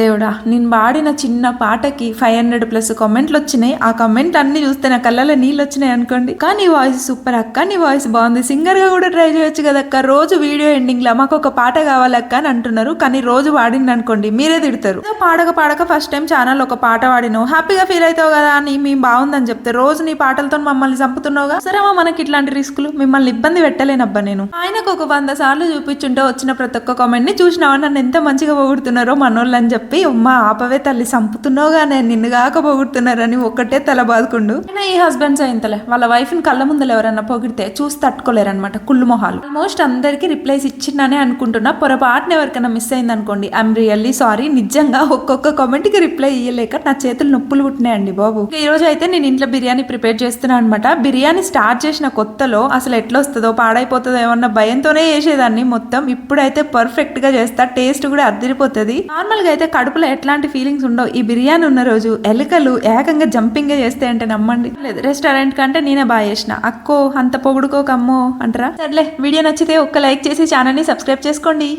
దేవుడా నేను పాడిన చిన్న పాటకి ఫైవ్ హండ్రెడ్ ప్లస్ కామెంట్లు వచ్చినాయి. ఆ కామెంట్ అన్ని చూస్తే నా కళ్ళలో నీళ్ళు వచ్చినాయి అనుకోండి. కానీ వాయిస్ సూపర్ అక్క నీ వాయిస్ బాగుంది. సింగర్గా కూడా ట్రై చేయొచ్చు కదక్క రోజు వీడియో ఎండింగ్లో మాకు ఒక పాట కావాలక్క అని అంటున్నారు. కానీ రోజు వాడింది అనుకోండి మీరే తిడతారు. పాడక పాడక ఫస్ట్ టైం ఛానల్ ఒక పాట వాడినావు హ్యాపీగా ఫీల్ అవుతావు కదా అని మేము బాగుందని చెప్తే రోజు నీ పాటలతో మమ్మల్ని చంపుతున్నావుగా? సరేమా మనకి ఇట్లాంటి రిస్కులు మిమ్మల్ని ఇబ్బంది పెట్టలేనబ్బా నేను. ఆయనకు ఒక వంద సార్లు చూపించుంటే వచ్చిన ప్రతి ఒక్క కామెంట్ని చూసినావా? నన్ను ఎంత మంచిగా పొగుడుతున్నారో మనోళ్ళని చెప్పి ఉమ్మా ఆపవే తల్లి చంపుతున్నావుగా నేను నిన్ను కాక పొగుడుతున్నారని ఒక్కటే తల బాదుకుండు. అయినా ఈ హస్బెండ్స్ అయింతలే వాళ్ళ వైఫ్ని కళ్ళ ముందర ఎవరన్నా పొగిడితే చూసి తట్టుకోలేరనమాట కుళ్ళు మొహాలు. ఆల్మోస్ట్ అందరికీ రిప్లైస్ ఇచ్చిందనే అనుకుంటున్నా. పొరపాటున ఎవరికైనా మిస్ అయింది అనుకోండి ఐఎమ్ రియల్లీ సారీ నిజంగా ఒక్కొక్క కామెంట్కి రిప్లై ఇయ్యలేక నా చేతులు నొప్పులు పుట్టినాయండి బాబు. ఈ రోజు అయితే నేను ఇంట్లో బిర్యానీ ప్రిపేర్ చేస్తున్నాను అనమాట బిర్యానీ స్టార్ట్ చేసిన కొత్తలో అసలు ఎట్లా వస్తుందో పాడైపోతుందో ఏమన్నా భయంతోనే చేసేదాన్ని మొత్తం. ఇప్పుడైతే పర్ఫెక్ట్గా చేస్తా టేస్ట్ కూడా అద్దరిపోతుంది. నార్మల్గా అయితే కడుపులో ఎట్లాంటి ఫీలింగ్స్ ఉండవు. ఈ బిర్యానీ ఉన్న రోజు ఎలుకలు ఏకంగా జంపింగ్ చేస్తే అంటే నమ్మండి. లేదు రెస్టారెంట్ కంటే నేనే బాగా చేసిన. అక్కో అంత పొగుడుకోకమ్మో అంటారా? సర్లే వీడియో నచ్చితే ఒక్క లైక్ చేసి ఛానల్ని సబ్స్క్రైబ్ చేసుకోండి.